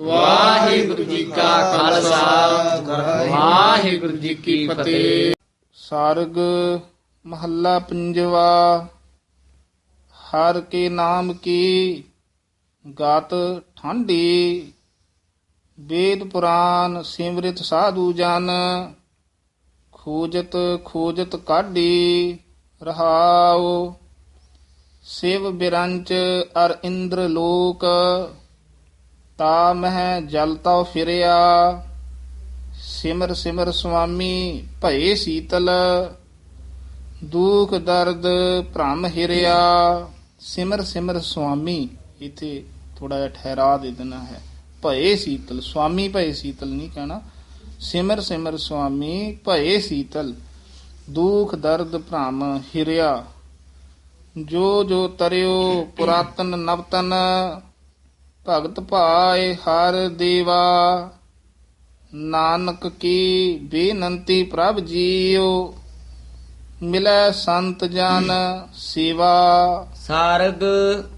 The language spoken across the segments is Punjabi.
ਵਾਹਿਗੁਰੂ ਜੀ ਕਾ ਖਾਲਸਾ। ਵਾਹਿਗੁਰੂ ਜੀ ਕੀ ਫਤਿਹ। ਸਾਰਗ ਮਹੱਲਾ ਪੰਜਵਾ। ਹਰ ਕੇ ਨਾਮ ਕੀ ਗਾਤ ਠਾਂਡੀ। ਵੇਦ ਪੁਰਾਨ ਸਿਮਰਿਤ ਸਾਧੂ ਜਨ। ਖੋਜਤ ਖੋਜਤ ਕਾਢੀ ਰਹਾਉ। ਸਿਵ ਬਿਰੰਚ ਅਰ ਇੰਦਰ ਲੋਕ। ਤਾ ਮਹਿ ਜਲ ਤਉ ਫਿਰਿਆ। ਸਿਮਰ ਸਿਮਰ ਸੁਆਮੀ ਭਏ ਸੀਤਲ, ਦੁਖ ਦਰਦ ਭ੍ਰਮ ਹਿਰਿਆ। ਸਿਮਰ ਸਿਮਰ ਸੁਆਮੀ, ਇਥੇ ਥੋੜਾ ਜਿਹਾ ਠਹਿਰਾ ਦੇ ਦੇਣਾ ਹੈ। ਭਏ ਸੀਤਲ, ਸੁਆਮੀ ਭਏ ਸੀਤਲ ਨਹੀਂ ਕਹਿਣਾ। ਸਿਮਰ ਸਿਮਰ ਸੁਆਮੀ ਭਏ ਸੀਤਲ, ਦੁਖ ਦਰਦ ਭ੍ਰਮ ਹਿਰਿਆ। ਜੋ ਜੋ ਤਰਿਓ ਪੁਰਾਤਨ ਨਵਤਨ ਭਗਤ ਭਾਏ ਹਰ ਦੇਵਾ। ਨਾਨਕ ਕੀ ਬੇਨੰਤੀ ਪ੍ਰਭ ਜੀਓ ਮਿਲੈ ਸੰਤ ਜਨ ਸੇਵਾ। ਸਾਰਗ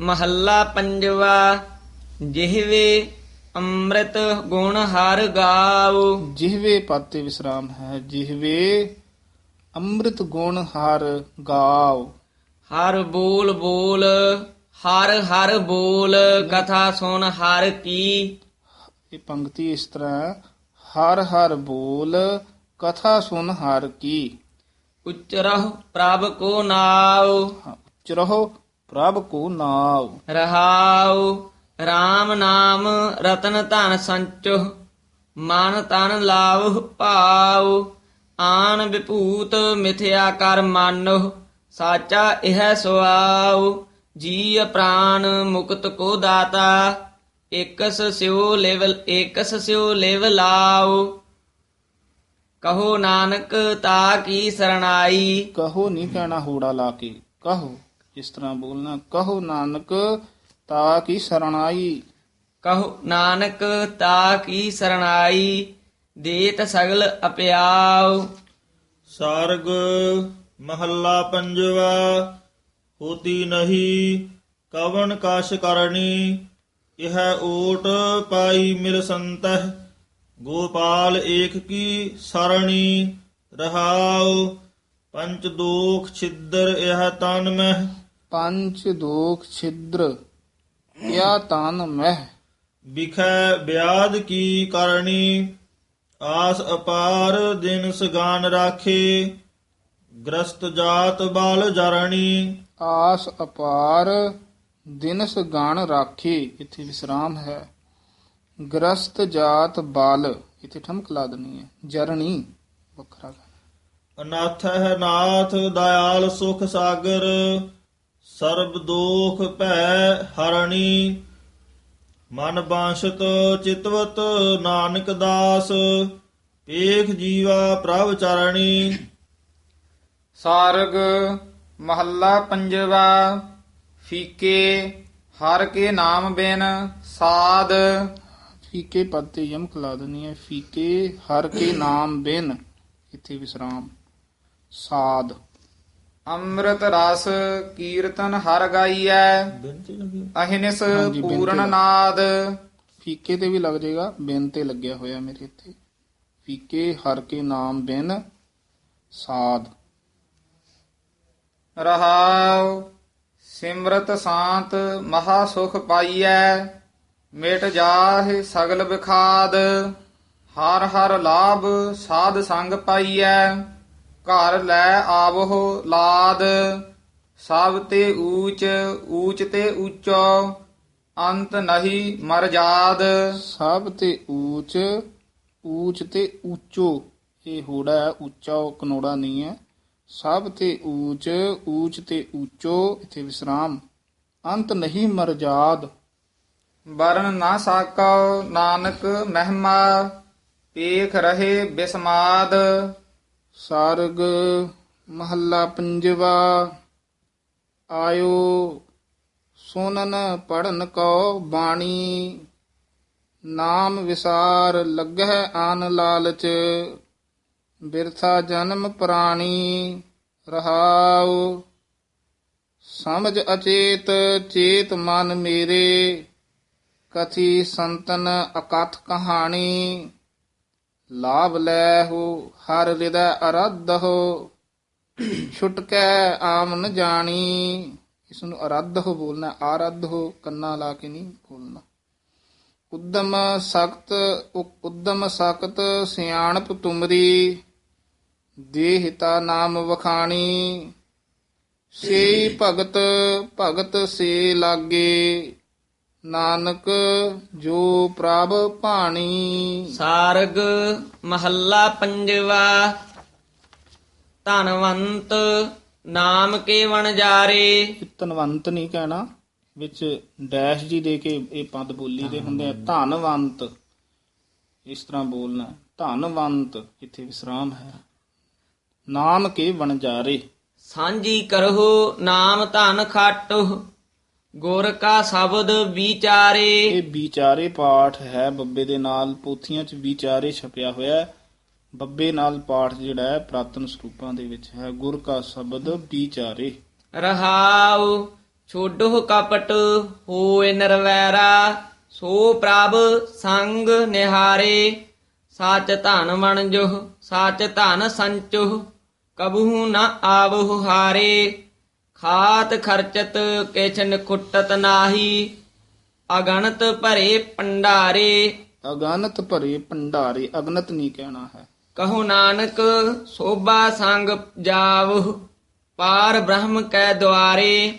ਮਹੱਲਾ ਪੰਜਵਾ ਜਿਹਵੇ ਅੰਮ੍ਰਿਤ ਗੁਣ ਹਰ ਗਾਵ ਜਿਹਵੇ ਪਾਤੇ ਵਿਸਰਾਮ ਹੈ ਜਿਹਵੇ ਅੰਮ੍ਰਿਤ ਗੁਣ ਹਰ ਗਾਓ। ਹਰ ਬੋਲ ਬੋਲ ਹਰ ਹਰ ਬੋਲ ਕਥਾ ਸੁਣ ਹਰ ਕੀ। ਇਹ ਪੰਕਤੀ ਇਸ ਤਰ੍ਹਾਂ ਹਰ ਹਰ ਬੋਲ ਕਥਾ ਸੁਨ ਹਰ ਕੀ। ਉਚਰਹੁ ਪ੍ਰਭ ਕੋ ਨਾਉ। ਹਾਂ, ਉੱਚ ਰਹੋ ਪ੍ਰਭ ਕੋ ਨਾਮ ਰਹਾਉ RAM ਨਾਮ ਰਤਨ ਧਨ ਸੰਚੁ ਮਨ ਤਨ ਲਾਵ ਭਾਉ ਆਨ ਵਿਭੂਤ ਮਿਥਿਆ ਕਰ ਮਾਨੋ ਸਾਚਾ ਇਹ ਸੁਆਉ ਜੀ ਪ੍ਰਾਨ ਮੁਕਤ ਕੋ ਦਾਤਾ ਇਕਸ ਸਿਉ ਲੇਵਲ ਇਕਸ ਸਿਉ ਲੇਵ ਲਾਉ। ਕਹੋ ਨਾਨਕ ਤਾ ਕੀ ਸਰਣਾਈ। ਕਹੋ ਨਹੀਂ ਕਹਿਣਾ ਹੋੜਾ ਲਾ ਕੇ ਕਹੋ ਇਸ ਤਰ੍ਹਾਂ ਬੋਲਣਾ ਕਹੋ ਨਾਨਕ ਤਾ ਕੀ ਸਰਣਾਈ। ਕਹੋ ਨਾਨਕ ਤਾ ਕੀ ਸਰਣਾਈ ਦੇਤ ਸਗਲ ਅਪਿਆਉ। ਸਾਰਗ ਮਹੱਲਾ ਪੰਜਵਾ ਹੋਤੀ ਨਹੀਂ ਕਵਨ ਕਸ਼ ਕਰਨੀ? ਇਹ ਓਟ ਪਾਈ ਮਿਲ ਸੰਤਹ ਗੋਪਾਲ ਏਕ ਕੀ ਸਰਣੀ? ਰਹਾਉ ਪੰਚ ਦੋਖ ਛਿੱਦਰ ਇਹ ਤਨ ਮਹਿ। ਪੰਚ ਦੋਖ ਛਿਦਰ ਕਿਆ ਤਨ ਮਹਿ? ਬਿਖੈ ਬਿਆਦ ਕੀ ਕਰਨੀ? ਆਸ ਅਪਾਰ ਦਿਨ ਸਗਾਨ ਰਾਖੇ ਗ੍ਰਸਤ ਜਾਤ ਬਾਲ ਜਰਣੀ। ਆਸ ਅਪਾਰ ਦਿਨਸ ਗਾਣ ਰਾਖੇ ਇੱਥੇ ਵਿਸਰਾਮ ਹੈ। ਗ੍ਰਸਤ ਜਾਤ ਬਾਲ ਇੱਥੇ ਠਮਕ ਲਾ ਦੇਣੀ ਹੈ। ਜਰਣੀ ਵੱਖਰਾ। ਅਨਾਥ ਹੈ ਨਾਥ ਦਇਆਲ ਸੁਖ ਸਾਗਰ ਸਰਬ ਦੋਖ ਭੈ ਹਰਣੀ। ਮਨ ਬਾਂਸ਼ਤ ਚਿਤਵਤ ਨਾਨਕ ਦਾਸ ਏਕ ਜੀਵਾ ਪ੍ਰਭ ਚਰਣੀ। ਸਾਰਗ ਮਹੱਲਾ ਪੰਜਵਾ ਫੀਕੇ ਹਰ ਕੇ ਨਾਮ ਬਿਨ ਸਾਧ। ਫੀਕੇ ਪਦ ਤੇ ਯਮਕ ਲਾ ਦੇਣੀ ਹੈ। ਫੀਕੇ ਹਰ ਕੇ ਨਾਮ ਬਿਨ ਇੱਥੇ ਵਿਸਰਾਮ। ਸਾਧ। ਅੰਮ੍ਰਿਤ ਰਸ ਕੀਰਤਨ ਹਰ ਗਾਈਐ ਅਹਿਨਿਸ ਪੂਰਨ ਨਾਦ। ਫੀਕੇ ਤੇ ਵੀ ਲੱਗ ਜਾਏਗਾ ਬਿਨ ਤੇ ਲੱਗਿਆ ਹੋਇਆ ਮੇਰੇ ਇੱਥੇ। ਫੀਕੇ ਹਰ ਕੇ ਨਾਮ ਬਿਨ ਸਾਧ। ਰਹਾਉ, ਸਿਮਰਤ ਸ਼ਾਂਤ ਮਹਾ ਸੁਖ ਪਾਈਐ, ਮਿਟ ਜਾਹਿ ਸਗਲ ਵਿਖਾਦ ਹਰ ਹਰ ਲਾਭ ਸਾਧ ਸੰਗ ਪਾਈਐ, ਘਰ ਲੈ ਆਵਹੁ ਲਾਦ, ਸਭ ਤੇ ਊਚ ਊਚ ਤੇ ਊਚੋ, ਅੰਤ ਨਹੀਂ ਮਰ ਜਾਦ। ਸਭ ਤੇ ਊਚ ਊਚ ਤੇ ਊਚੋ, ਇਹ ਹੋੜਾ ਹੈ ਉੱਚਾ ਉਹ ਕਨੋੜਾ ਨਹੀਂ ਹੈ। ਸਭ ਤੇ ਊਚ ਊਚ ਤੇ ਊਚੋ, ਇਥੇ ਵਿਸਰਾਮ। ਅੰਤ ਨਹੀਂ ਮਰਜਾਦ ਵਰਨ ਨਾ ਸਾਕਉ ਨਾਨਕ ਮਹਿਮਾ, ਪੇਖ ਰਹੇ ਬਿਸਮਾਦ। ਸਾਰਗ ਮਹੱਲਾ ਪੰਜਵਾ, ਆਇਓ ਸੁਨਨ ਪੜਨ ਕੋ ਬਾਣੀ। ਨਾਮ ਵਿਸਾਰ ਲੱਗਹਿ ਆਨ ਲਾਲਚ। ਬਿਰਥਾ ਜਨਮ ਪ੍ਰਾਣੀ ਰਹਾਉ। ਸਮਝ ਅਚੇਤ, ਚੇਤ ਮਨ ਮੇਰੇ। ਕਥੀ ਸੰਤਨ ਅਕਥ ਕਹਾਣੀ। ਲਾਭ ਲੈ ਹੋ, ਹਰ ਹਿਰਦੈ ਅਰਧ ਹੋ। ਛੁਟਕੈ ਆਮਨ ਜਾਣੀ। ਇਸ ਨੂੰ ਅਰਧ ਹੋ ਬੋਲਣਾ, ਆਰਧ ਹੋ, ਕੰਨਾ ਲਾ ਕੇ ਨਹੀਂ ਬੋਲਣਾ। ਉਦਮ ਸਖਤ ਉਦਮ ਸਖਤ ਸਿਆਣਪ ਤੁਮਰੀ ਦੇਹਿਤਾ ਨਾਮ ਵਖਾਣੀ ਸੇ ਭਗਤ ਭਗਤ ਸੇ ਲਾਗੇ ਨਾਨਕ ਜੋ ਪ੍ਰਭ ਭਾਣੀ। ਸਾਰਗ ਮਹੱਲਾ ਪੰਜਵਾ ਧਨਵੰਤ ਨਾਮ ਕੇ ਵਣਜਾਰੇ ਧਨਵੰਤ ਨਹੀਂ ਕਹਿਣਾ। ਵਿੱਚ ਡੈਸ਼ ਜੀ ਦੇ ਕੇ ਇਹ ਪਦ ਬੋਲੀ ਦੇ ਹੁੰਦੇ ਆ ਧਨਵੰਤ। ਇਸ ਤਰ੍ਹਾਂ ਬੋਲਣਾ ਧਨਵੰਤ ਇੱਥੇ ਵਿਸਰਾਮ ਹੈ। ਨਾਮ ਕੇ ਵਣਜਾਰੇ ਸਾਂਝੀ ਕਰਹੁ ਨਾਮ ਧਨ ਖਾਟੁ ਗੁਰ ਕਾ ਸ਼ਬਦ ਵਿਚਾਰੇ। ਇਹ ਵਿਚਾਰੇ ਪਾਠ ਹੈ। ਬੱਬੇ ਦੇ ਨਾਲ ਪੋਥੀਆਂ 'ਚ ਵਿਚਾਰੇ ਛਪਿਆ ਹੋਇਆ ਹੈ। ਬੱਬੇ ਨਾਲ ਪਾਠ ਜਿਹੜਾ ਹੈ ਪ੍ਰਾਤਨ ਸਰੂਪਾਂ ਦੇ ਵਿੱਚ ਹੈ। ਗੁਰ ਕਾ ਸ਼ਬਦ ਵਿਚਾਰੇ। ਰਹਾਉ ਛੋਡੋ ਕਪਟ ਹੋਏ ਨਰਵੈਰਾ ਸੋ ਪ੍ਰਭ ਸੰਗ ਨਿਹਾਰੇ। ਸੱਚ ਧਨ ਵਣਜੋ ਸੱਚ ਧਨ ਸੰਚੋ ਕਬਹੂ ਨ ਆਵਹੁ ਹਾਰੇ। ਖਾਤ ਖਰਚਤ ਕਿਛ ਨਖੁੱਟਤ ਨਾਹੀ ਅਗਣਤ ਭਰੇ ਭੰਡਾਰੇ ਅਗਨਤ ਭਰੇ ਭੰਡਾਰੇ ਅਗਨਤ ਨਹੀਂ ਕਹਿਣਾ ਹੈ। ਕਹੋ ਨਾਨਕ ਸੋਭਾ ਸੰਗ ਜਾਵਹੁ ਪਾਰ ਬ੍ਰਹਮ ਕੈ ਦੁਆਰੇ।